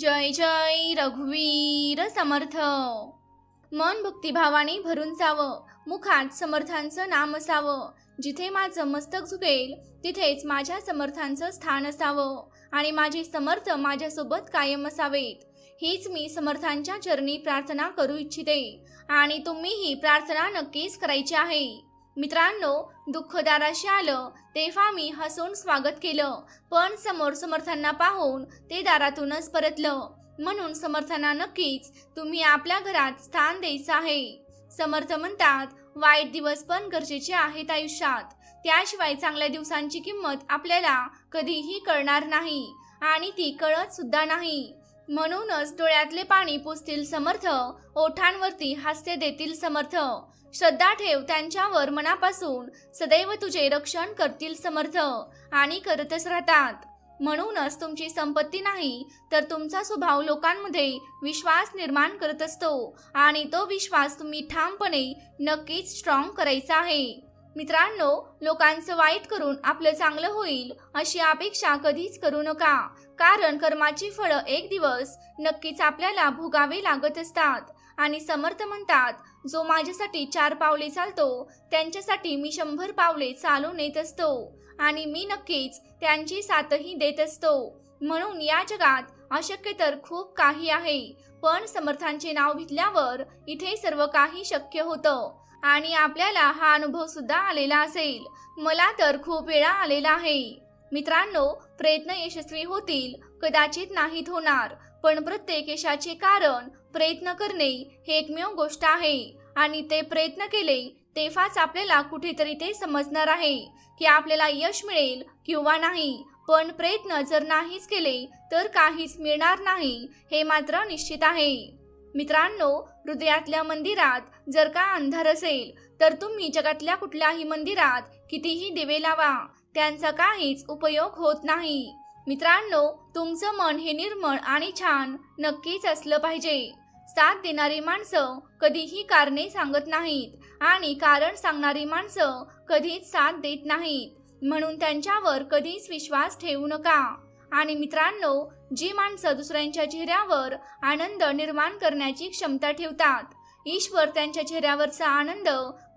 जय जय रघुवीर समर्थ. मन भक्तिभावाने भरून जावं मुखात समर्थांचं नाम असावं. जिथे माझं मस्तक झुकेल तिथेच माझ्या समर्थांचं स्थान असावं. आणि माझे समर्थ माझ्यासोबत कायम असावेत. हीच मी समर्थांच्या चरणी प्रार्थना करू इच्छिते. आणि तुम्हीही प्रार्थना नक्कीच करायची आहे. मित्रांनो दुःख दाराशी आलं तेव्हा मी हसून स्वागत केलं. पण समोर समर्थांना पाहून ते दारातूनच परतलं. म्हणून समर्थांना नक्कीच तुम्ही आपल्या घरात स्थान द्यायचं आहे. समर्थ म्हणतात वाईट दिवस पण गरजेचे आहेत आयुष्यात. त्याशिवाय चांगल्या दिवसांची किंमत आपल्याला कधीही कळणार नाही. आणि ती कळत सुद्धा नाही. म्हणूनच डोळ्यातले पाणी पुसतील समर्थ ओठांवरती हास्य देतील समर्थ. श्रद्धा ठेव त्यांच्यावर मनापासून. सदैव तुझे रक्षण करतील समर्थ आणि करतच राहतात. म्हणूनच तुमची संपत्ती नाही तर तुमचा स्वभाव लोकांमध्ये विश्वास निर्माण करत असतो आणि तो विश्वास तुम्ही ठामपणे नक्कीच स्ट्रॉंग करायचा आहे. मित्रांनो लोकांचं वाईट करून आपलं चांगलं होईल अशी अपेक्षा कधीच करू नका. कारण कर्माची फळं एक दिवस नक्कीच आपल्याला भोगावे लागत असतात. आणि समर्थ म्हणतात जो माझ्यासाठी चार पावले चालतो त्यांच्यासाठी मी शंभर पावले चालून येत असतो आणि मी नक्कीच त्यांची साथही देत असतो. म्हणून या जगात अशक्य तर खूप काही आहे पण समर्थांचे नाव घेतल्यावर इथे सर्व काही शक्य होतं आणि आपल्याला हा अनुभव सुद्धा आलेला असेल. मला तर खूप वेळा आलेला आहे. मित्रांनो प्रयत्न यशस्वी होतील कदाचित नाहीत होणार पण प्रत्येक यशाचे कारण प्रयत्न करणे हे एकमेव गोष्ट आहे. आणि ते प्रयत्न केले तेव्हाच आपल्याला कुठेतरी ते समजणार आहे की आपल्याला यश मिळेल किंवा नाही. पण प्रयत्न जर नाहीच केले तर काहीच मिळणार नाही हे मात्र निश्चित आहे. मित्रांनो हृदयातल्या मंदिरात जर का अंधार असेल तर तुम्ही जगातल्या कुठल्याही मंदिरात कितीही दिवे लावा त्यांचा काहीच उपयोग होत नाही. मित्रांनो तुमचं मन हे निर्मळ आणि छान नक्कीच असलं पाहिजे. साथ देणारी माणसं कधीही कारणे सांगत नाहीत आणि कारण सांगणारी माणसं कधीच साथ देत नाहीत. म्हणून त्यांच्यावर कधीच विश्वास ठेवू नका. आणि मित्रांनो जी माणसं दुसऱ्यांच्या चेहऱ्यावर आनंद निर्माण करण्याची क्षमता ठेवतात ईश्वर त्यांच्या चेहऱ्यावरचा आनंद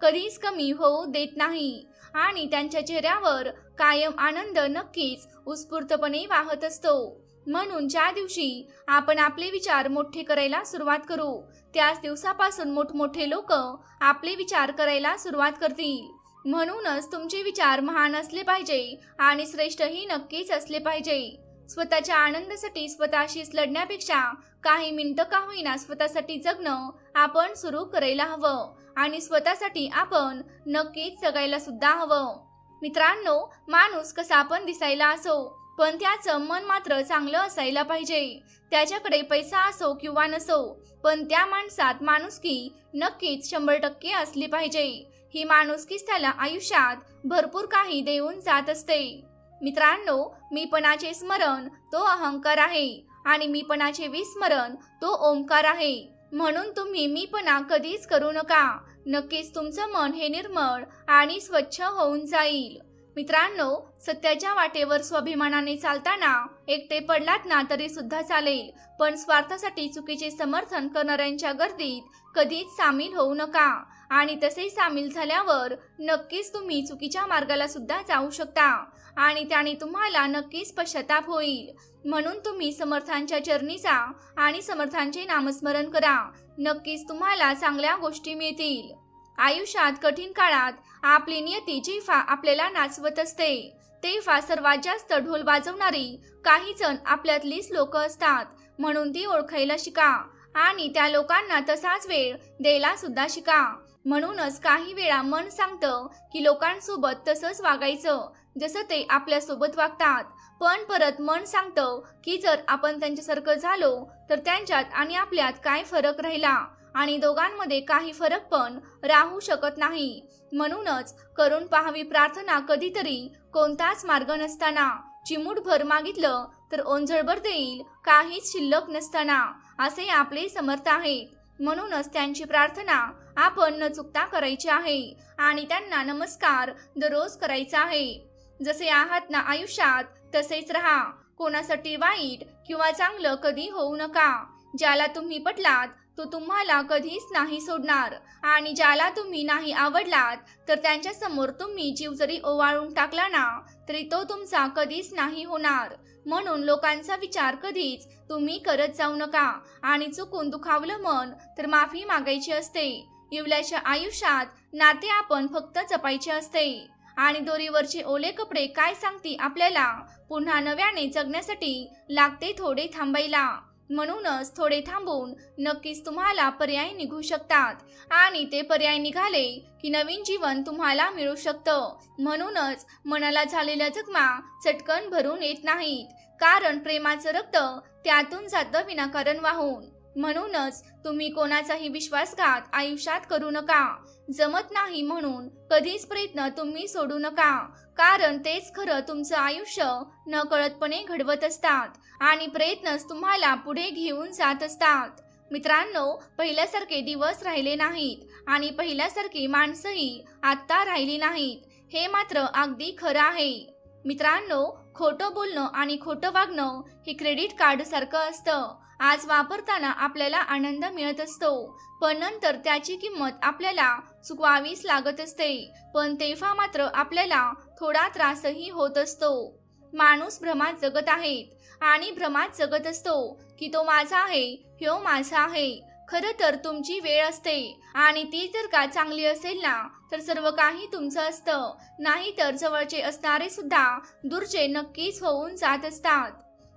कधीच कमी होऊ देत नाही. आणि त्यांच्या चेहऱ्यावर कायम आनंद नक्कीच उत्स्फूर्तपणे वाहत असतो. म्हणून ज्या दिवशी आपण आपले विचार मोठे करायला सुरुवात करू त्याच दिवसापासून मोठमोठे लोक आपले विचार करायला सुरुवात करतील. म्हणूनच तुमचे विचार महान असले पाहिजे आणि श्रेष्ठही नक्कीच असले पाहिजे. स्वतःच्या आनंदासाठी स्वतःशीच लढण्यापेक्षा काही मिनिटं का होईना स्वतःसाठी जगणं आपण सुरू करायला हवं आणि स्वतःसाठी आपण नक्कीच जगायला सुद्धा हवं. मित्रांनो माणूस कसा पण दिसायला असो पण त्याचं मन मात्र चांगलं असायला पाहिजे. त्याच्याकडे पैसा असो किंवा नसो पण त्या माणसात माणुसकी नक्कीच शंभर टक्के असली पाहिजे. ही माणुसकीच त्याला आयुष्यात भरपूर काही देऊन जात असते. मित्रांनो मीपणाचे स्मरण तो अहंकार आहे. आणि मीपणाचे विस्मरण तो ओंकार आहे. म्हणून तुम्ही मीपणा कधीच करू नका. नक्कीच तुमचं मन हे निर्मळ आणि स्वच्छ होऊन जाईल. मित्रांनो सत्याच्या वाटेवर स्वाभिमानाने चालताना एकटे पडलात ना तरी सुद्धा चालेल पण स्वार्थासाठी चुकीचे समर्थन करणाऱ्यांच्या गर्दीत कधीच सामील होऊ नका. आणि तसे सामील झाल्यावर नक्कीच तुम्ही चुकीच्या मार्गाला सुद्धा जाऊ शकता आणि त्याने तुम्हाला नक्कीच पश्चाताप होईल. म्हणून तुम्ही समर्थांच्या चरणीचा आणि समर्थांचे नामस्मरण करा. नक्कीच तुम्हाला चांगल्या गोष्टी मिळतील. आयुष्यात कठीण काळात आपली नियती जेव्हा आपल्याला नाचवत असते. तेव्हा सर्वात जास्त ढोल वाजवणारी काही जण आपल्यातलीच लोक असतात. म्हणून ती ओळखायला शिका. आणि त्या लोकांना तसाच वेळ द्यायला सुद्धा शिका. म्हणूनच काही वेळा मन सांगतं की लोकांसोबत तसंच वागायचं. जसं ते आपल्यासोबत वागतात. पण परत मन सांगतं की जर आपण त्यांच्यासारखं झालो तर त्यांच्यात आणि आपल्यात काय फरक राहिला? आणि दोघांमध्ये काही फरक पण राहू शकत नाही. म्हणूनच करून पाहावी प्रार्थना कधीतरी कोणताच मार्ग नसताना. चिमूटभर मागितलं तर ओंजळभर देईल काहीच शिल्लक नसताना. असे आपले समर्थ आहेत. म्हणूनच त्यांची प्रार्थना आपण न चुकता करायची आहे आणि त्यांना नमस्कार दररोज करायचा आहे. जसे आहात ना आयुष्यात तसेच राहा. कोणासाठी वाईट किंवा चांगलं कधी होऊ नका. ज्याला तुम्ही पटलात तो तुम्हाला कधीच नाही सोडणार. आणि ज्याला तुम्ही नाही आवडलात तर त्यांच्यासमोर तुम्ही जीव जरी ओवाळून टाकला ना तरी तो तुमचा कधीच नाही होणार. म्हणून लोकांचा विचार कधीच तुम्ही करत जाऊ नका. आणि चुकून दुखावलं मन तर माफी मागायची असते. येवल्याच्या आयुष्यात नाते आपण फक्त जपायचे असते. आणि दोरीवरचे ओले कपडे काय सांगते आपल्याला? पुन्हा नव्याने जगण्यासाठी लागते थोडे थांबायला. म्हणूनच थोडे थांबून नक्कीच तुम्हाला पर्याय निघू शकतात. आणि ते पर्याय निघाले की नवीन जीवन तुम्हाला मिळू शकतं. म्हणूनच मनाला झालेल्या जखमा चटकन भरून येत नाहीत. कारण प्रेमाचं रक्त त्यातून जातं विनाकारण वाहून. म्हणूनच तुम्ही कोणाचाही विश्वासघात आयुष्यात करू नका. जमत नाही म्हणून कधीच प्रयत्न तुम्ही सोडू नका. कारण तेच खरं तुमचं आयुष्य नकळतपणे घडवत असतात आणि प्रयत्नच तुम्हाला पुढे घेऊन जात असतात. मित्रांनो पहिल्यासारखे दिवस राहिले नाहीत आणि पहिल्यासारखी माणसंही आत्ता राहिली नाहीत. हे मात्र अगदी खरं आहे. मित्रांनो खोटं बोलणं आणि खोटं वागणं हे क्रेडिट कार्ड सारखं असतं. आज वापरताना आपल्याला आनंद मिळत असतो. पण नंतर त्याची किंमत आपल्याला चुकवावीच लागत असते. पण तेव्हा मात्र आपल्याला थोडा त्रासही होत असतो. माणूस भ्रमात जगत आहेत आणि भ्रमात जगत असतो की तो माझा आहे ह्यो माझा आहे. खरं तर तुमची वेळ असते आणि ती जर का चांगली असेल ना तर सर्व काही तुमचं असतं. नाही तर जवळचे असणारे सुद्धा दूरचे नक्कीच होऊन जात असतात.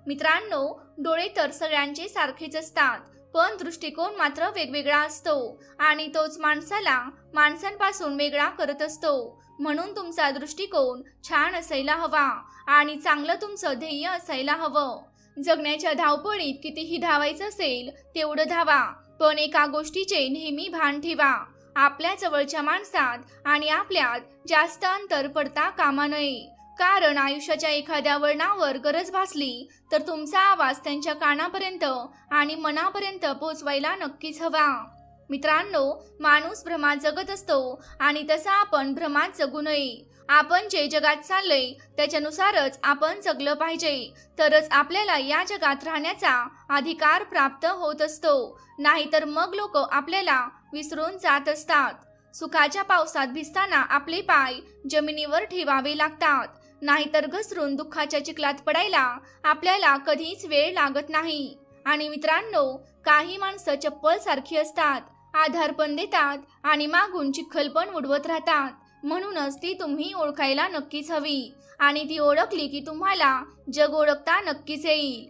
मित्रांनो डोळे तर सगळ्यांचे सारखेच असतात पण दृष्टिकोन मात्र वेगवेगळा असतो आणि तोच माणसाला माणसांपासून वेगळा करत असतो. म्हणून तुमचा दृष्टिकोन छान असायला हवा आणि चांगलं तुमचं ध्येय असायला हवं. जगण्याच्या धावपळीत कितीही धावायचं असेल तेवढं धावा पण एका गोष्टीचे नेहमी भान ठेवा. आपल्या जवळच्या माणसात आणि आपल्यात जास्त अंतर पडता कामा नये. कारण आयुष्याच्या एखाद्या वळणावर गरज भासली तर तुमचा आवाज त्यांच्या कानापर्यंत आणि मनापर्यंत पोचवायला नक्कीच हवा. मित्रांनो माणूस भ्रमात जगत असतो आणि तसा आपण भ्रमात जगू नये. आपण जे जगात चाललंय त्याच्यानुसारच आपण जगलं पाहिजे. तरच आपल्याला या जगात राहण्याचा अधिकार प्राप्त होत असतो. नाहीतर मग लोक आपल्याला विसरून जात असतात. सुखाच्या पावसात भिजताना आपले पाय जमिनीवर ठेवावे लागतात. नाहीतर घसरून दुःखाच्या चिखलात पडायला आपल्याला कधीच वेळ लागत नाही. आणि मित्रांनो काही माणसं चप्पल सारखी असतात आधार पण देतात आणि मागून चिखल पण उडवत राहतात. म्हणूनच ती तुम्ही ओळखायला नक्कीच हवी आणि ती ओळखली की तुम्हाला जग ओळखता नक्कीच येईल.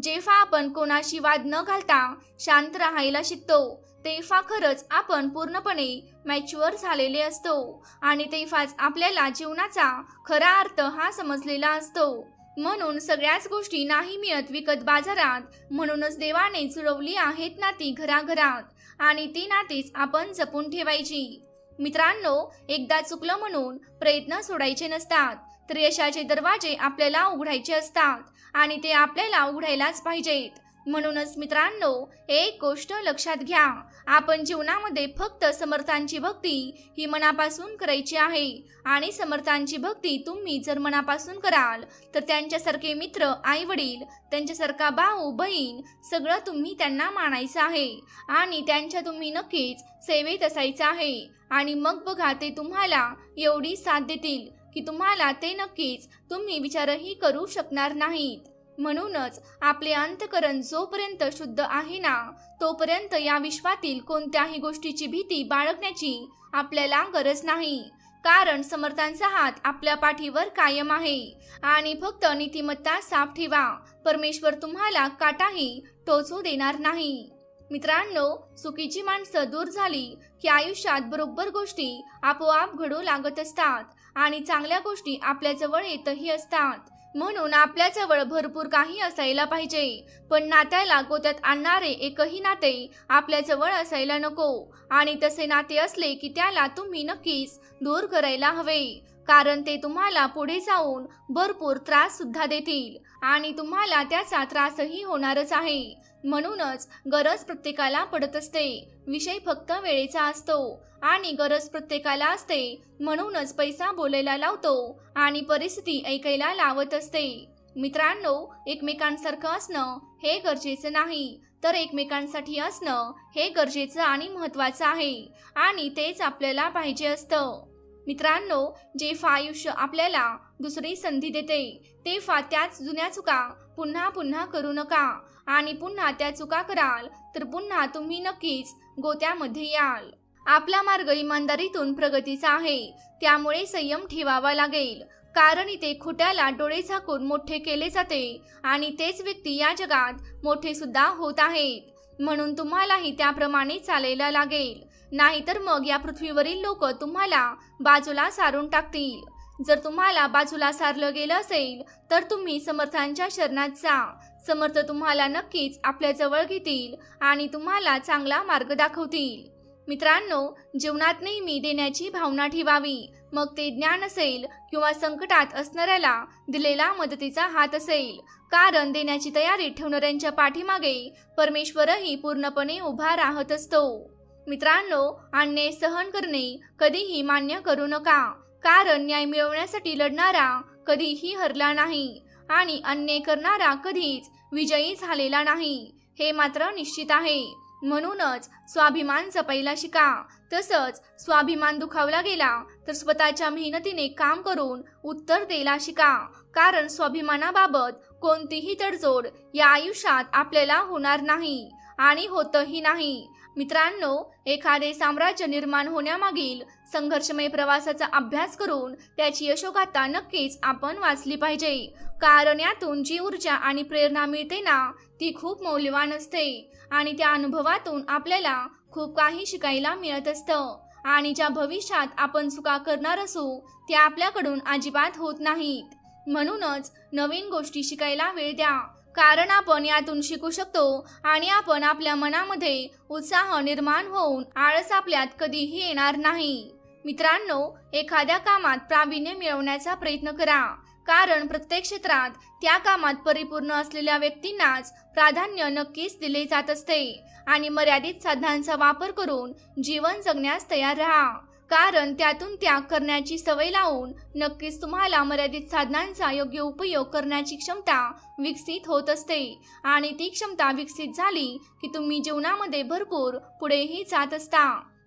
जेव्हा आपण कोणाशी वाद न घालता शांत राहायला शिकतो तेव्हा खरंच आपण पूर्णपणे मॅच्युअर झालेले असतो आणि तेव्हाच आपल्याला जीवनाचा खरा अर्थ हा समजलेला असतो. म्हणून सगळ्याच गोष्टी नाही मिळत विकत बाजारात म्हणूनच देवाने जुळवली आहेत नाती घराघरात आणि ती नातीच आपण जपून ठेवायची. मित्रांनो एकदा चुकलं म्हणून प्रयत्न सोडायचे नसतात. तर यशाचे दरवाजे आपल्याला उघडायचे असतात आणि ते आपल्याला उघडायलाच पाहिजेत. म्हणूनच मित्रांनो एक गोष्ट लक्षात घ्या. आपण जीवनामध्ये फक्त समर्थांची भक्ती ही मनापासून करायची आहे. आणि समर्थांची भक्ती तुम्ही जर मनापासून कराल तर त्यांच्यासारखे मित्र आई वडील त्यांच्यासारखा भाऊ बहीण सगळं तुम्ही त्यांना मानायचं आहे. आणि त्यांच्या तुम्ही नक्कीच सेवेत असायचं आहे. आणि मग बघा ते तुम्हाला एवढी साथ देतील की तुम्हाला ते नक्कीच तुम्ही विचारही करू शकणार नाहीत. म्हणूनच आपले अंतकरण जोपर्यंत शुद्ध आहे ना तोपर्यंत या विश्वातील कोणत्याही गोष्टीची भीती बाळगण्याची आपल्याला गरज नाही. कारण समर्थांचा हात आपल्या पाठीवर कायम आहे. आणि फक्त नीतिमत्ता साफ ठेवा. परमेश्वर तुम्हाला काटाही टोचू देणार नाही. मित्रांनो चुकीची माणसं दूर झाली की आयुष्यात बरोबर गोष्टी आपोआप घडू लागत असतात आणि चांगल्या गोष्टी आपल्याजवळ येतही असतात. म्हणून आपल्याजवळ भरपूर काही असायला पाहिजे. पण नात्याला गोत्यात आणणारे एकही नाते आपल्याजवळ असायला नको. आणि तसे नाते असले की त्याला तुम्ही नक्कीच दूर करायला हवे. कारण ते तुम्हाला पुढे जाऊन भरपूर त्रास सुद्धा देतील आणि तुम्हाला त्याचा त्रासही होणारच आहे. म्हणूनच गरज प्रत्येकाला पडत असते. विषय फक्त वेळेचा असतो आणि गरज प्रत्येकाला असते म्हणूनच पैसा बोलायला लावतो आणि परिस्थिती ऐकायला लावत असते. मित्रांनो एकमेकांसारखं असणं हे गरजेचं नाही. तर एकमेकांसाठी असणं हे गरजेचं आणि महत्त्वाचं आहे आणि तेच आपल्याला पाहिजे असतं. मित्रांनो जे फायुष्य आपल्याला दुसरी संधी देते ते फा त्याच जुन्या चुका पुन्हा पुन्हा करू नका. आणि पुन्हा त्या चुका कराल तर पुन्हा तुम्ही नक्कीच गोत्यामध्ये याल. आपला मार्ग इमानदारीतून प्रगतीचा आहे त्यामुळे संयम ठेवावा लागेल. कारण इथे खोट्याला डोळे झाकून मोठे केले जाते आणि तेच व्यक्ती या जगात मोठे सुद्धा होत आहेत. म्हणून तुम्हालाही त्याप्रमाणे चालायला लागेल. नाहीतर मग या पृथ्वीवरील लोक तुम्हाला बाजूला सारून टाकतील. जर तुम्हाला बाजूला सारलं गेलं असेल तर तुम्ही समर्थांच्या शरणात जा. समर्थ तुम्हाला नक्कीच आपल्या जवळ घेतील आणि तुम्हाला चांगला मार्ग दाखवतील. मित्रांनो जीवनात नेहमी देण्याची भावना ठेवावी. मग ते ज्ञान असेल किंवा संकटात असणाऱ्याला दिलेला मदतीचा हात असेल. कारण देण्याची तयारी ठेवणाऱ्यांच्या पाठीमागे परमेश्वरही पूर्णपणे उभा राहत असतो. मित्रांनो अन्याय सहन करणे कधीही मान्य करू नका. कारण न्याय मिळवण्यासाठी लढणारा कधीही हरला नाही आणि अन्याय करणारा कधीच विजयी झालेला नाही. हे मात्र निश्चित आहे. म्हणूनच स्वाभिमान जपायला शिका. तसंच स्वाभिमान दुखावला गेला तर स्वतःच्या मेहनतीने काम करून उत्तर द्यायला शिका. कारण स्वाभिमानाबाबत कोणतीही तडजोड या आयुष्यात आपल्याला होणार नाही आणि होतही नाही. मित्रांनो एखादे साम्राज्य निर्माण होण्यामागील संघर्षमय प्रवासाचा अभ्यास करून त्याची यशोगाथा नक्कीच आपण वाचली पाहिजे. कारण यातून जी ऊर्जा आणि प्रेरणा मिळते ना ती खूप मौल्यवान असते आणि त्या अनुभवातून आपल्याला खूप काही शिकायला मिळत असतं. आणि ज्या भविष्यात आपण चुका करणार असू त्या आपल्याकडून अजिबात होत नाहीत. म्हणूनच नवीन गोष्टी शिकायला वेळ द्या. कारण आपण यातून शिकू शकतो आणि आपण आपल्या मनामध्ये उत्साह निर्माण होऊन आळस आपल्यात कधीही येणार नाही. मित्रांनो एखाद्या कामात प्रावीण्य मिळवण्याचा प्रयत्न करा. कारण प्रत्येक क्षेत्रात त्या कामात परिपूर्ण असलेल्या व्यक्तींनाच प्राधान्य नक्कीच दिले जात असते. आणि मर्यादित साधनांचा वापर करून जीवन जगण्यास तयार राहा. कारण त्यातून त्याग करण्याची सवय लावून नक्कीच तुम्हाला मर्यादित साधनांचा योग्य उपयोग करण्याची क्षमता विकसित होत असते. आणि ती क्षमता विकसित झाली की तुम्ही जीवनामध्ये भरपूर पुढेही जात असता.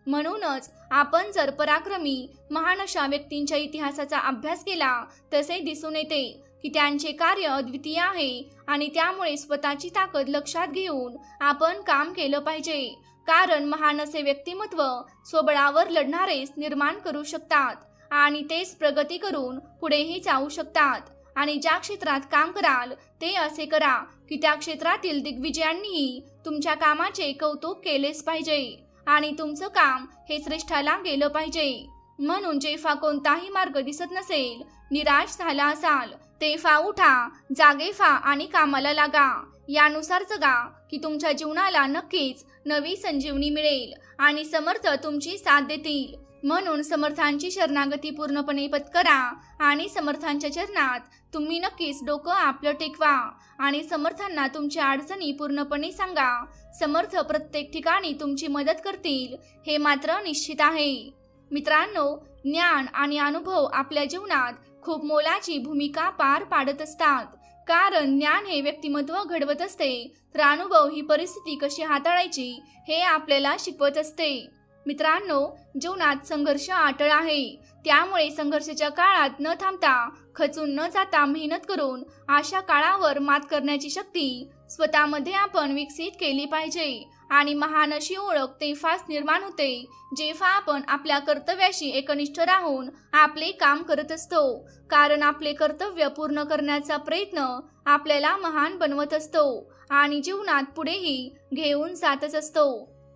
म्हणूनच आपण जर पराक्रमी महान अशा व्यक्तींच्या इतिहासाचा अभ्यास केला तसे दिसून येते की त्यांचे कार्य अद्वितीय आहे आणि त्यामुळे स्वतःची ताकद लक्षात घेऊन आपण काम केलं पाहिजे. कारण महान असे व्यक्तिमत्व स्वबळावर लढणारेच निर्माण करू शकतात आणि तेच प्रगती करून पुढेही जाऊ शकतात. आणि ज्या क्षेत्रात काम कराल ते असे करा की त्या क्षेत्रातील दिग्विजयांनीही तुमच्या कामाचे कौतुक केलेच पाहिजे आणि तुमचं काम हे श्रेष्ठाला गेलं पाहिजे. म्हणून जेफा कोणताही मार्ग दिसत नसेल. निराश झाला असाल तेफा उठा जागेफा आणि कामाला लागा. यानुसार जगा की तुमच्या जीवनाला नक्कीच नवी संजीवनी मिळेल आणि समर्थ तुमची साथ देतील. म्हणून समर्थांची शरणागती पूर्णपणे पत्करा आणि समर्थांच्या चरणात तुम्ही नक्कीच डोकं आपलं टेकवा आणि समर्थांना तुमच्या अडचणी पूर्णपणे सांगा. समर्थ प्रत्येक ठिकाणी तुमची मदत करतील हे मात्र निश्चित आहे. मित्रांनो ज्ञान आणि अनुभव आपल्या जीवनात खूप मोलाची भूमिका पार पाडत असतात. कारण ज्ञान हे व्यक्तिमत्व घडवत असते तर अनुभव ही परिस्थिती कशी हाताळायची हे आपल्याला शिकवत असते. मित्रांनो जीवनात संघर्ष अटळ आहे. त्यामुळे संघर्षाच्या काळात न थांबता खचून न जाता मेहनत करून अशा काळावर मात करण्याची शक्ती स्वतःमध्ये आपण विकसित केली पाहिजे. आणि महान अशी ओळख तेव्हाच निर्माण होते जेव्हा आपण आपल्या कर्तव्याशी एकनिष्ठ राहून आपले काम करत असतो. कारण आपले कर्तव्य पूर्ण करण्याचा प्रयत्न आपल्याला महान बनवत असतो आणि जीवनात पुढेही घेऊन जातच असतो.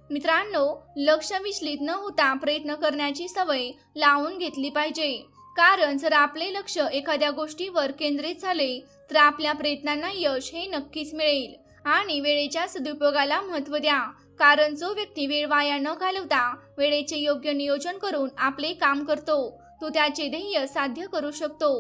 मित्रांनो लक्ष विचलित न होता प्रयत्न करण्याची सवय लावून घेतली पाहिजे. कारण जर आपले लक्ष एखाद्या गोष्टीवर केंद्रित झाले तर आपल्या प्रयत्नांना यश हे नक्कीच मिळेल. आणि वेळेच्या सदुपयोगाला महत्त्व द्या. कारण जो व्यक्ती वेळ वाया न घालवता वेळेचे योग्य नियोजन करून आपले काम करतो तो त्याचे ध्येय साध्य करू शकतो.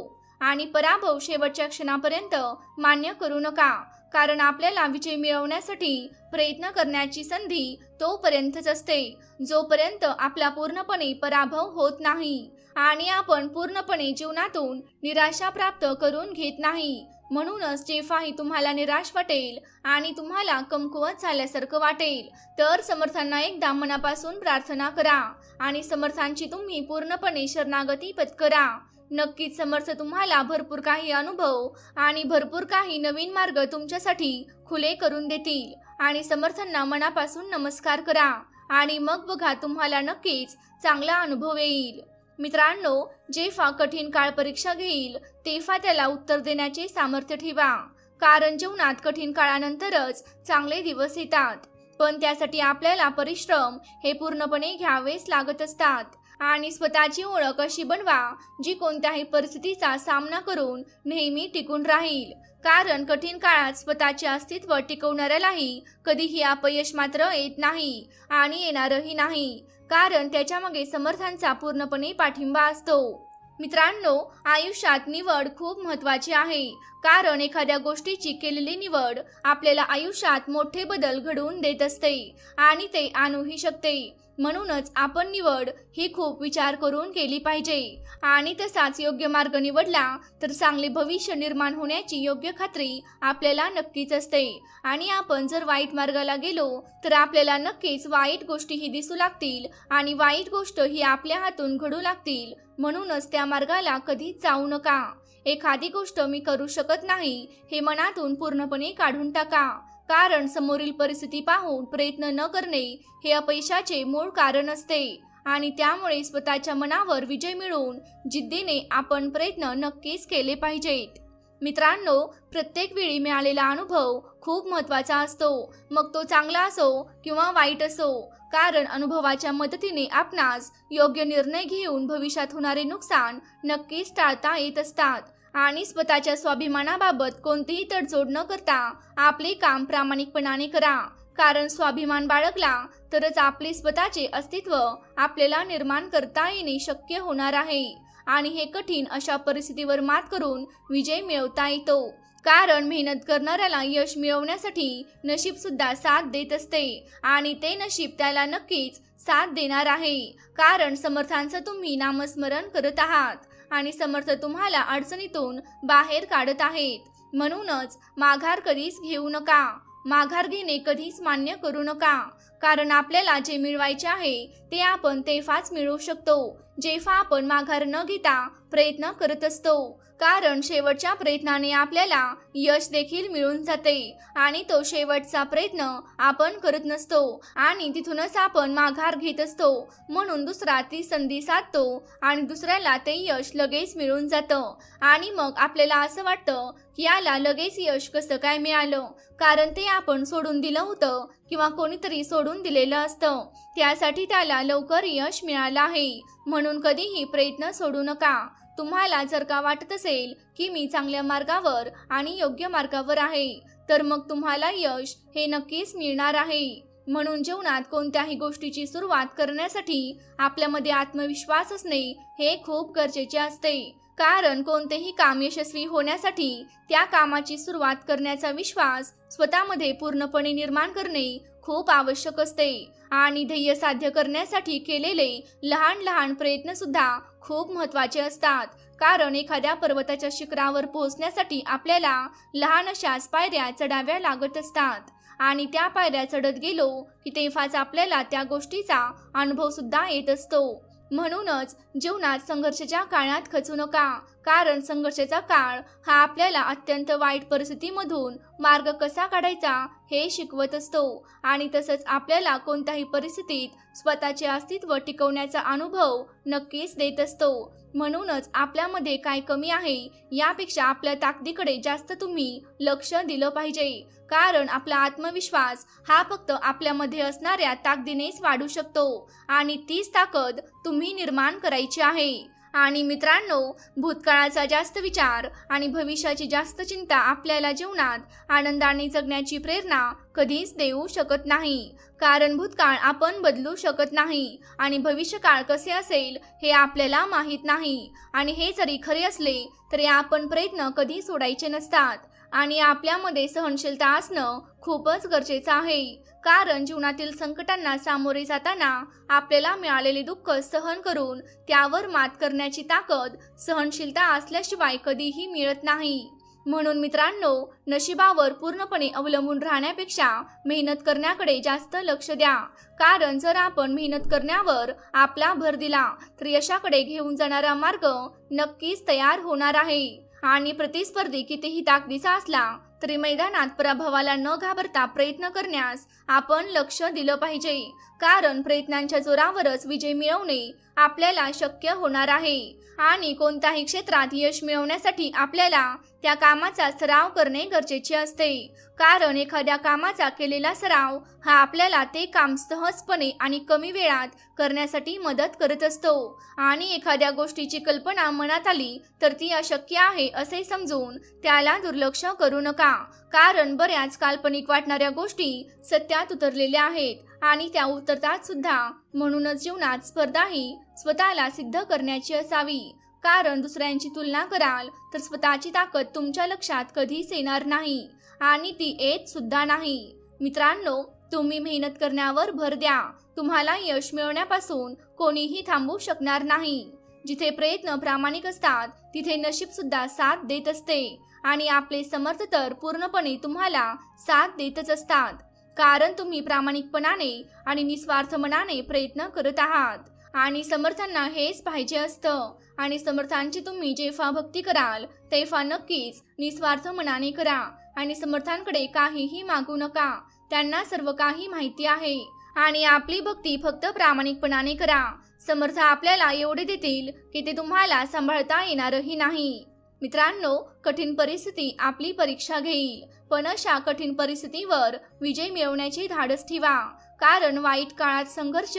आणि पराभव शेवटच्या क्षणापर्यंत मान्य करू नका कारण आपल्याला विजय मिळवण्यासाठी प्रयत्न करण्याची संधी तोपर्यंतच असते जोपर्यंत आपला पूर्णपणे पराभव होत नाही. आणि आपण पूर्णपणे जीवनातून निराशा प्राप्त करून घेत नाही म्हणूनच जेव्हाही तुम्हाला निराश वाटेल आणि तुम्हाला कमकुवत झाल्यासारखं वाटेल तर समर्थांना एकदा मनापासून प्रार्थना करा आणि समर्थांची तुम्ही पूर्णपणे शरणागती पत्करा. नक्कीच समर्थ तुम्हाला भरपूर काही अनुभव आणि भरपूर काही नवीन मार्ग तुमच्यासाठी खुले करून देतील आणि समर्थांना मनापासून नमस्कार करा आणि मग बघा तुम्हाला नक्कीच चांगला अनुभव येईल. मित्रांनो जेव्हा कठीण काळ परीक्षा घेईल तेव्हा त्याला उत्तर देण्याचे सामर्थ्य ठेवा. कारण जीवनात कठीण काळानंतरच चांगले दिवस येतात. पण त्यासाठी आपल्याला परिश्रम हे पूर्णपणे घ्यावेच लागत असतात. आणि स्वतःची ओळख अशी बनवा जी कोणत्याही परिस्थितीचा सामना करून नेहमी टिकून राहील. कारण कठीण काळात स्वतःचे अस्तित्व टिकवणाऱ्यालाही कधीही अपयश मात्र येत नाही आणि येणारही नाही. कारण त्याच्यामागे समर्थांचा पूर्णपणे पाठिंबा असतो. मित्रांनो आयुष्यात निवड खूप महत्वाची आहे. कारण एखाद्या गोष्टीची केलेली निवड आपल्याला आयुष्यात मोठे बदल घडवून देत असते आणि ते आणूही शकते. म्हणूनच आपण निवड ही खूप विचार करून केली पाहिजे. आणि तसाच योग्य मार्ग निवडला तर चांगले भविष्य निर्माण होण्याची योग्य खात्री आपल्याला नक्कीच असते. आणि आपण जर वाईट मार्गाला गेलो तर आपल्याला नक्कीच वाईट गोष्टीही दिसू लागतील आणि वाईट गोष्ट ही आपल्या हातून घडू लागतील. म्हणूनच त्या मार्गाला कधीच जाऊ नका. एखादी गोष्ट मी करू शकत नाही हे मनातून पूर्णपणे काढून टाका. कारण समोरील परिस्थिती पाहून प्रयत्न न करणे हे अपयशाचे मूळ कारण असते. आणि त्यामुळे स्वतःच्या मनावर विजय मिळवून जिद्दीने आपण प्रयत्न नक्कीच केले पाहिजेत. मित्रांनो प्रत्येक वेळी मिळालेला अनुभव खूप महत्त्वाचा असतो. मग तो चांगला असो किंवा वाईट असो कारण अनुभवाच्या मदतीने आपणास योग्य निर्णय घेऊन भविष्यात होणारे नुकसान नक्कीच टाळता येत असतात. आणि स्वतःच्या स्वाभिमानाबाबत कोणतीही तडजोड न करता आपले काम प्रामाणिकपणाने करा. कारण स्वाभिमान बाळगला तरच आपले स्वतःचे अस्तित्व आपल्याला निर्माण करता येणे शक्य होणार आहे. आणि हे कठीण अशा परिस्थितीवर मात करून विजय मिळवता येतो. कारण मेहनत करणाऱ्याला यश मिळवण्यासाठी नशीब सुद्धा साथ देत असते. आणि ते नशीब त्याला नक्कीच साथ देणार आहे. कारण समर्थांचं तुम्ही नामस्मरण करत आहात. आणि समर्थ तुम्हाला अडचणीतून बाहेर काढत आहेत. म्हणूनच माघार कधीच घेऊ नका. माघार घेणे कधीच मान्य करू नका. कारण आपल्याला जे मिळवायचे आहे ते आपण तेव्हाच मिळवू शकतो. जेव्हा आपण माघार न घेता प्रयत्न करत असतो. कारण शेवटच्या प्रयत्नाने आपल्याला यश देखील मिळून जाते आणि तो शेवटचा प्रयत्न आपण करत नसतो आणि तिथूनच आपण माघार घेत असतो. म्हणून दुसरा ती संधी साधतो आणि दुसऱ्याला ते यश लगेच मिळून जातं. आणि मग आपल्याला असं वाटतं की याला लगेच यश कसं काय मिळालं? कारण ते आपण सोडून दिलं होतं किंवा कोणीतरी सोडून दिलेलं असतं. त्यासाठी त्याला लवकर यश मिळालं आहे. म्हणून कधीही प्रयत्न सोडू नका. तुम्हाला जर का वाटत असेल की मी चांगल्या मार्गावर आणि योग्य मार्गावर आहे तर मग तुम्हाला यश हे नक्कीच मिळणार आहे. म्हणून जीवनात कोणत्याही गोष्टीची सुरुवात करण्यासाठी आपल्यामध्ये आत्मविश्वास असणे हे खूप गरजेचे असते. कारण कोणतेही काम यशस्वी होण्यासाठी त्या कामाची सुरुवात करण्याचा विश्वास स्वतःमध्ये पूर्णपणे निर्माण करणे खूप आवश्यक असते. आणि ध्येय साध्य करण्यासाठी केलेले लहान लहान प्रयत्न सुद्धा खूप महत्त्वाचे असतात. कारण एखाद्या पर्वताच्या शिखरावर पोहोचण्यासाठी आपल्याला लहान अशाच पायऱ्या चढाव्या लागत असतात. आणि त्या पायऱ्या चढत गेलो की तेव्हाच आपल्याला त्या गोष्टीचा अनुभव सुद्धा येत असतो. म्हणूनच जीवनात संघर्षाच्या काळात खचू नका. कारण संघर्षाचा काळ हा आपल्याला अत्यंत वाईट परिस्थितीमधून मार्ग कसा काढायचा हे शिकवत असतो. आणि तसंच आपल्याला कोणत्याही परिस्थितीत स्वतःचे अस्तित्व टिकवण्याचा अनुभव नक्कीच देत असतो. म्हणूनच आपल्यामध्ये काय कमी आहे यापेक्षा आपल्या ताकदीकडे जास्त तुम्ही लक्ष दिलं पाहिजे. कारण आपला आत्मविश्वास हा फक्त आपल्यामध्ये असणाऱ्या ताकदीनेच वाढू शकतो. आणि तीच ताकद तुम्ही निर्माण करायची आहे. आणि मित्रांनो भूतकाळाचा जास्त विचार आणि भविष्याची जास्त चिंता आपल्याला जीवनात आनंदाने जगण्याची प्रेरणा कधीच देऊ शकत नाही. कारण भूतकाळ आपण बदलू शकत नाही आणि भविष्यकाळ कसे असेल हे आपल्याला माहीत नाही. आणि हे जरी खरे असले तरी आपण प्रयत्न कधी सोडायचे नसतात. आणि आपल्यामध्ये सहनशीलता असणं खूपच गरजेचं आहे. कारण जीवनातील संकटांना सामोरे जाताना आपल्याला मिळालेले दुःख सहन करून त्यावर मात करण्याची ताकद सहनशीलता असल्याशिवाय कधीही मिळत नाही. म्हणून मित्रांनो नशिबावर पूर्णपणे अवलंबून राहण्यापेक्षा मेहनत करण्याकडे जास्त लक्ष द्या. कारण जर आपण मेहनत करण्यावर आपला भर दिला तर यशाकडे घेऊन जाणारा मार्ग नक्कीच तयार होणार आहे. आणि प्रतिस्पर्धी कितीही ताकदीचा असला तरी मैदानात पराभवाला न घाबरता प्रयत्न करण्यास आपण लक्ष दिलं पाहिजे. कारण प्रयत्नांच्या जोरावरच विजय मिळवणे आपल्याला शक्य होणार आहे. आणि कोणत्याही क्षेत्रात यश मिळवण्यासाठी आपल्याला त्या कामाचा सराव करणे गरजेचे असते. कारण एखाद्या कामाचा केलेला सराव हा आपल्याला ते काम सहजपणे आणि कमी वेळात करण्यासाठी मदत करत असतो. आणि एखाद्या गोष्टीची कल्पना मनात आली तर ती अशक्य आहे असे समजून त्याला दुर्लक्ष करू नका. कारण बऱ्याच काल्पनिक वाटणाऱ्या गोष्टी सत्यात उतरलेल्या आहेत. आणि त्या उतरतात सुद्धा म्हणूनच जीवनात स्पर्धा ही स्वतःला सिद्ध करण्याची असावी. कारण दुसऱ्यांची तुलना कराल तर स्वतःची ताकद तुमच्या लक्षात कधीच येणार नाही. आणि ती येत सुद्धा नाही. मित्रांनो तुम्ही मेहनत करण्यावर भर द्या. तुम्हाला यश मिळवण्यापासून कोणीही थांबवू शकणार नाही. जिथे प्रयत्न प्रामाणिक असतात तिथे नशीब सुद्धा साथ देत असते. आणि आपले समर्थ तर पूर्णपणे तुम्हाला साथ देतच असतात. कारण तुम्ही प्रामाणिकपणाने आणि निस्वार्थ मनाने प्रयत्न करत आहात. आणि समर्थांना हेच पाहिजे असतं. आणि समर्थांची तुम्ही जेव्हा भक्ती कराल तेव्हा नक्कीच निस्वार्थ मनाने करा. आणि समर्थांकडे काहीही मागू नका. त्यांना सर्व काही माहिती आहे. आणि आपली भक्ती फक्त प्रामाणिकपणाने करा. समर्थ आपल्याला एवढे देतील की ते तुम्हाला सांभाळता येणारही नाही. मित्रांनो कठीण परिस्थिती आपली परीक्षा घेईल. पण अशा कठीण परिस्थितीवर विजय मिळवण्याची धाडस ठेवा. कारण वाईट काळात संघर्ष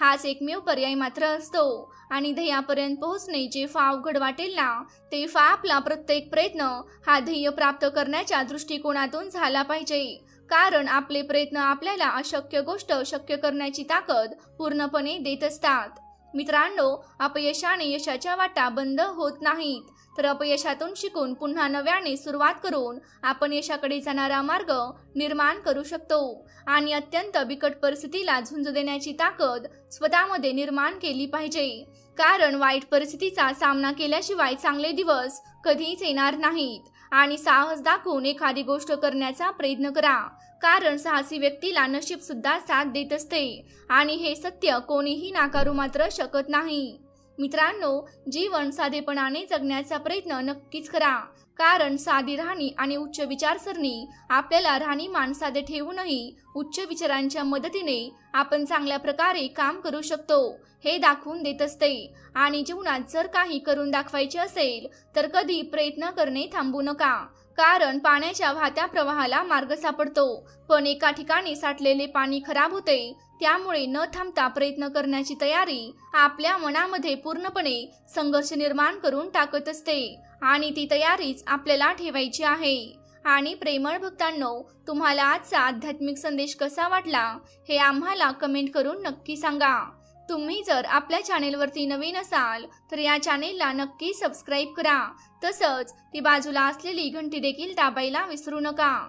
हाच एकमेव पर्याय मात्र असतो. आणि ध्येयापर्यंत पोहोचणे जेव्हा अवघड वाटेल ना ते फा आपला प्रत्येक प्रयत्न हा ध्येय प्राप्त करण्याच्या दृष्टिकोनातून झाला पाहिजे. कारण आपले प्रयत्न आपल्याला अशक्य गोष्ट शक्य करण्याची ताकद पूर्णपणे देत असतात. मित्रांनो अपयशाने यशाच्या वाटा बंद होत नाहीत. तर अपयशातून शिकून पुन्हा नव्याने सुरुवात करून आपण यशाकडे जाणारा मार्ग निर्माण करू शकतो. आणि अत्यंत बिकट परिस्थितीला झुंज देण्याची ताकद स्वतःमध्ये निर्माण केली पाहिजे. कारण वाईट परिस्थितीचा सामना केल्याशिवाय चांगले दिवस कधीच येणार नाहीत. आणि साहस दाखवून एखादी गोष्ट करण्याचा प्रयत्न करा. कारण साहसी व्यक्तीला नशीब सुद्धा साथ देत असते. आणि हे सत्य कोणीही नाकारू मात्र शकत नाही. मित्रांनो जीवन साधेपणाने जगण्याचा प्रयत्न नक्कीच करा. कारण साधी राहणी आणि उच्च विचारसरणी आपल्याला राहणीमान साधे ठेवूनही उच्च विचारांच्या मदतीने आपण चांगल्या प्रकारे काम करू शकतो. हे दाखवून देत असते. आणि जीवनात जर काही करून दाखवायचे असेल तर कधी प्रयत्न करणे थांबू नका. कारण पाण्याच्या वाहत्या प्रवाहाला मार्ग सापडतो. पण एका ठिकाणी साठलेले पाणी खराब होते त्यामुळे न थांबता प्रयत्न करण्याची तयारी आपल्या मनामध्ये पूर्णपणे संघर्ष निर्माण करून टाकत असते. आणि ती तयारीच आपल्याला ठेवायची आहे. आणि प्रेमळ भक्तांनो तुम्हाला आजचा आध्यात्मिक संदेश कसा वाटला हे आम्हाला कमेंट करून नक्की सांगा. तुम्ही जर आपल्या चॅनेलवरती नवीन असाल तर या चॅनेलला नक्की सबस्क्राईब करा. तसंच ती बाजूला असलेली घंटी देखील दाबायला विसरू नका.